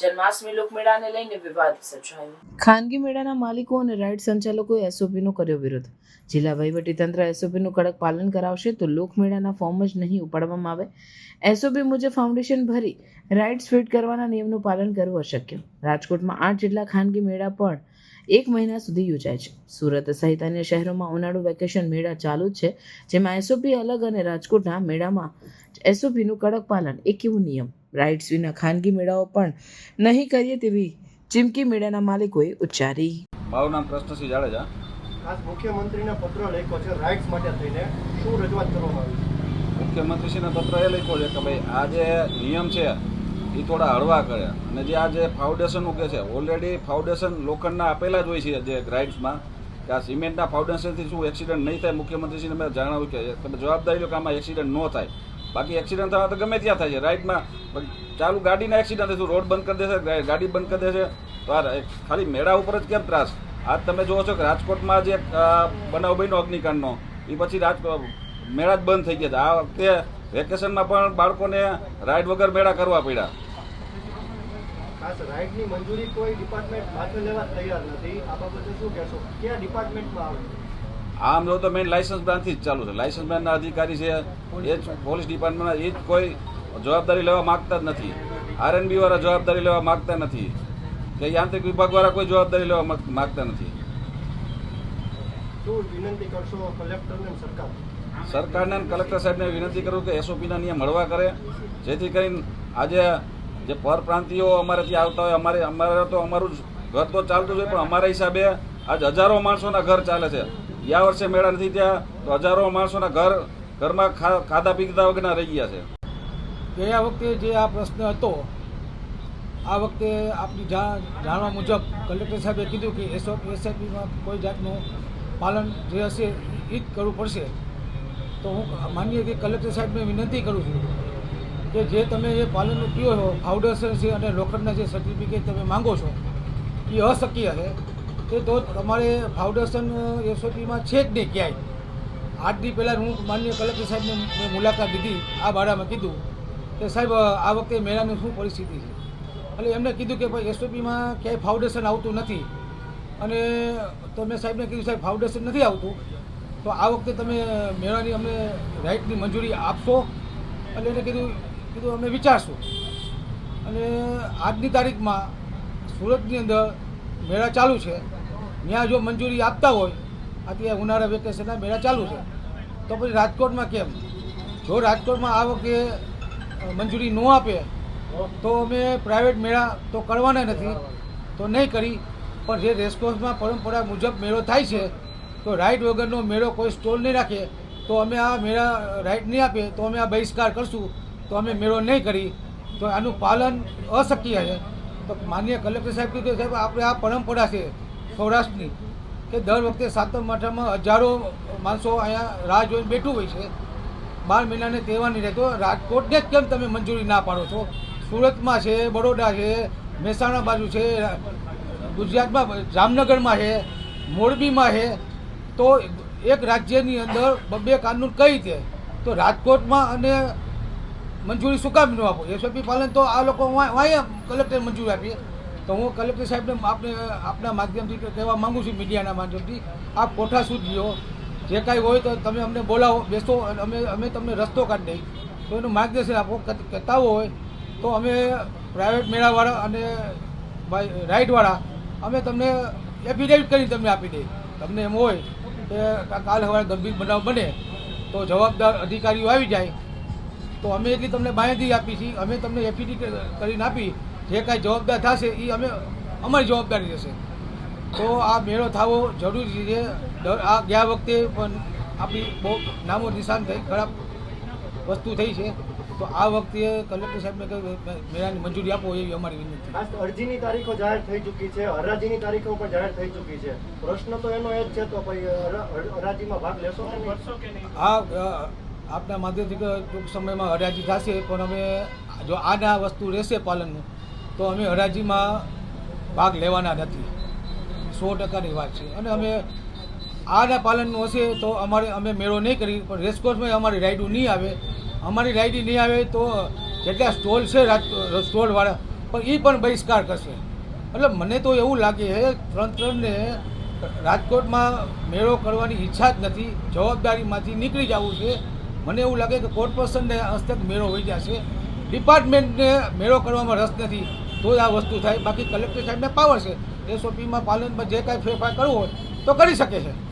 જન્માષ્ટમી લોકમેળાને લઈને વિવાદ સર્જાયો. ખાનગી મેળાના માલિકો અને રાઇડ સંચાલકોએ એસઓપીનો કર્યો વિરોધ. જિલ્લા વહીવટીતંત્ર એસઓપીનું કડક પાલન કરાવશે તો લોકમેળાના ફોર્મ જ નહીં ઉપાડવામાં આવે. એસઓપી મુજબ ફાઉન્ડેશન ભરી રાઇડ્સ ફિટ કરવાના નિયમનું પાલન કરવું અશક્ય. રાજકોટમાં આઠ જેટલા ખાનગી મેળા પણ એક મહિના સુધી યોજાય છે. સુરત સહિત અન્ય શહેરોમાં ઉનાળુ વેકેશન મેળા ચાલુ છે, જેમાં એસઓપી અલગ અને રાજકોટના મેળામાં એસઓપીનું કડક પાલન એક એવું નિયમ રાઇડ્સ વિના ખાનગી મેળાઓ પણ નહીં કરીએ તેવી ચીમકી મેળાના માલિકોએ ઉચ્ચારી. મારું નામ કૃષ્ણસિંહ જાડેજા. ખાસ મુખ્યમંત્રીને પત્ર લખ્યો છે રાઇટ્સ માટે થઈને શું રજૂઆત કરવામાં આવી? છે મુખ્યમંત્રીશ્રીને પત્ર એ લખ્યો છે કે ભાઈ આ જે નિયમ છે એ થોડા હળવા કરે. અને જે આ જે ફાઉન્ડેશનનું કે છે ઓલરેડી ફાઉન્ડેશન લોખંડના આપેલા જ હોય છે જે રાઇટ્સમાં કે આ સિમેન્ટના ફાઉન્ડેશનથી શું એક્સિડન્ટ નહીં થાય મુખ્યમંત્રીશ્રીને મેં જણાવ્યું કે તમે જવાબદારી લો કે આમાં એક્સિડન્ટ ન થાય. બાકી એક્સિડન્ટ થવા તો ગમે ત્યાં થાય છે. રાઇડમાં ચાલુ ગાડીના એક્સિડન્ટ થશે રોડ બંધ કરી દેશે, ગાડી બંધ કરી દેશે? તો આ ખાલી મેળા ઉપર જ કેમ ત્રાસ? આજ તમે જુઓ છો કે રાજકોટમાં જે બનાવ બન્યો અગ્નિકાંડનો એ પછી રાજકોટ મેળા જ બંધ થઈ ગયા આ વખતે વેકેશનમાં પણ બાળકોને રાઈડ વગર મેળા કરવા પડ્યા. ડિપાર્ટમેન્ટ ડિપાર્ટમેન્ટમાં આવે? આમ જો તો મેઇન લાયસન્સ બ્રાન્ચથી જ ચાલુ છે. લાયસન્સ બ્રાન્ચના અધિકારી છે એ જ પોલીસ ડિપાર્ટમેન્ટના એ જ કોઈ જવાબદારી લેવા માગતા જ નથી. આરએનબી વાળા જવાબદારી લેવા માગતા નથી. કે યાંત્રિક વિભાગ વાળા કોઈ જવાબદારી લેવા માગ- માગતા નથી. સરકારને કલેક્ટર સાહેબને વિનંતી કરું કે એસઓપીના નિયમ હળવા કરે. જેથી કરીને આજે જે પરપ્રાંતિયો અમારે ત્યાં આવતા હોય અમારે અમારે તો અમારું ઘર તો ચાલતું જ હોય પણ અમારા હિસાબે આજ હજારો માણસોના ઘર ચાલે છે. ગયા વર્ષે મેળા નથી ત્યાં હજારો માણસોના ઘર, ઘરમાં ખાધા પીધા વગરના રહી ગયા છે. ગયા વખતે જે આ પ્રશ્ન હતો, આ વખતે આપની જાણવા મુજબ કલેક્ટર સાહેબે કીધું કે એસઆઈપીમાં કોઈ જાતનું પાલન જે હશે એ જ કરવું પડશે. તો હું માનીએ કે કલેક્ટર સાહેબને વિનંતી કરું છું કે જે તમે એ પાલનનું કયો છો ફાઉન્ડેશન છે અને લોખંડના જે સર્ટિફિકેટ તમે માંગો છો એ અશક્ય છે. તે તો તમારે ફાઉન્ડેશન એસઓપીમાં છે જ નહીં ક્યાંય. આઠ દી પહેલાં હું માન્ય કલેક્ટર સાહેબને મુલાકાત લીધી, આ બારામાં કીધું કે સાહેબ આ વખતે મેળાની શું પરિસ્થિતિ છે? એટલે એમને કીધું કે ભાઈ એસઓપીમાં ક્યાંય ફાઉન્ડેશન આવતું નથી. અને તો મેં સાહેબને કીધું, સાહેબ ફાઉન્ડેશન નથી આવતું. તો આ વખતે તમે મેળાની અમને રાઇટની મંજૂરી આપશો? એટલે એને કીધું કીધું, અમે વિચારશું. અને આજની તારીખમાં સુરતની અંદર મેળા ચાલુ છે. ત્યાં જો મંજૂરી આપતા હોય અત્યારે ઉનાળા વેકેશનના મેળા ચાલુ છે. તો પછી રાજકોટમાં કેમ? જો રાજકોટમાં આ વખતે મંજૂરી ન આપે, તો અમે પ્રાઇવેટ મેળા તો કરવાના નથી, તો નહીં કરી. પણ જે રેસકોર્સમાં પરંપરા મુજબ મેળો થાય છે, તો રાઈડ વગરનો મેળો કોઈ સ્ટોલ નહીં રાખે. તો અમે આ મેળા રાઈડ નહીં આપે, તો અમે આ બહિષ્કાર કરશું. તો અમે મેળો નહીં કરી. તો આનું પાલન અશક્ય છે. તો માન્ય કલેક્ટર સાહેબ કીધું, સાહેબ, આપણે આ પરંપરા છે. સૌરાષ્ટ્રની, કે દર વખતે સાતમ આઠમમાં હજારો માણસો અહીંયા રાહ જોઈને બેઠું હોય છે. બાર મહિનાને તહેવારની નહીં તો રાજકોટને જ કેમ તમે મંજૂરી ના પાડો છો? સુરતમાં છે, બરોડા છે, મહેસાણા બાજુ છે, ગુજરાતમાં જામનગરમાં છે, મોરબીમાં છે. તો એક રાજ્યની અંદર બબ્બે કાનૂન કઈ રીતે? તો રાજકોટમાં અને મંજૂરી શું કામ ન આપો? એસઓપી પાલન તો આ લોકો કલેક્ટર મંજૂરી આપીએ. તો હું કલેક્ટર સાહેબને આપણે આપના માધ્યમથી કહેવા માંગુ છું મીડિયાના માધ્યમથી, આપ કોઠા સુધી લ્યો જે કાંઈ હોય તો તમે અમને બોલાવો, બેસો અને અમે અમે તમને રસ્તો કાઢી દઈ તો એનું માર્ગદર્શન આપો કહેતા હોય તો અમે પ્રાઇવેટ મેળાવાળા અને રાઇડવાળા અમે તમને એફિડેવિટ કરીને તમને આપી દઈએ. તમને એમ હોય કે કાલ સવારે ગંભીર બનાવ બને તો જવાબદાર અધિકારીઓ આવી જાય. તો અમે એટલી તમને માહિતી આપી છીએ, અમે તમને એફિડેવિટ કરીને આપી જે કાંઈ જવાબદાર થશે એ અમે અમારી જવાબદારી રહેશે. તો આ મેળો થવો જરૂરી છે. આ ગયા વખતે પણ આપણી બહુ નામો નિશાન થઈ ખરાબ વસ્તુ થઈ છે. તો આ વખતે કલેક્ટર સાહેબને મેળાની મંજૂરી આપો એવી અમારી વિનંતી. અરજીની તારીખો જાહેર થઈ ચૂકી છે. હરાજીની તારીખો પણ જાહેર થઈ ચૂકી છે. પ્રશ્ન તો એનો એ જ છે તો ભાઈ હરાજીમાં ભાગ લેશો કે નહીં? હા આપના માધ્યમથી ટૂંક સમયમાં હરાજી થશે પણ અમે જો આના વસ્તુ રહેશે પાલનનું તો અમે હરાજીમાં ભાગ લેવાના નથી. સો ટકાની વાત છે. અને અમે આના પાલનનું હશે તો અમારે અમે મેળો નહીં કરી પણ રેસકોર્સમાં અમારી રાઈડું નહીં આવે. અમારી રાઈડી નહીં આવે તો જેટલા સ્ટોલ છે સ્ટોલવાળા પણ એ પણ બહિષ્કાર કરશે. એટલે મને તો એવું લાગે છે તંત્રને રાજકોટમાં મેળો કરવાની ઈચ્છા જ નથી. જવાબદારીમાંથી નીકળી જવું છે. મને એવું લાગે કે કોર્પોરેશનને હસ્તક મેળો હોઈ જશે ડિપાર્ટમેન્ટને મેળો કરવામાં રસ નથી. તો જ આ વસ્તુ થાય. બાકી કલેક્ટર સાહેબને પાવર છે. એસઓપીમાં પાલનમાં જે કાંઈ ફેરફાર કરવો હોય તો કરી શકે છે.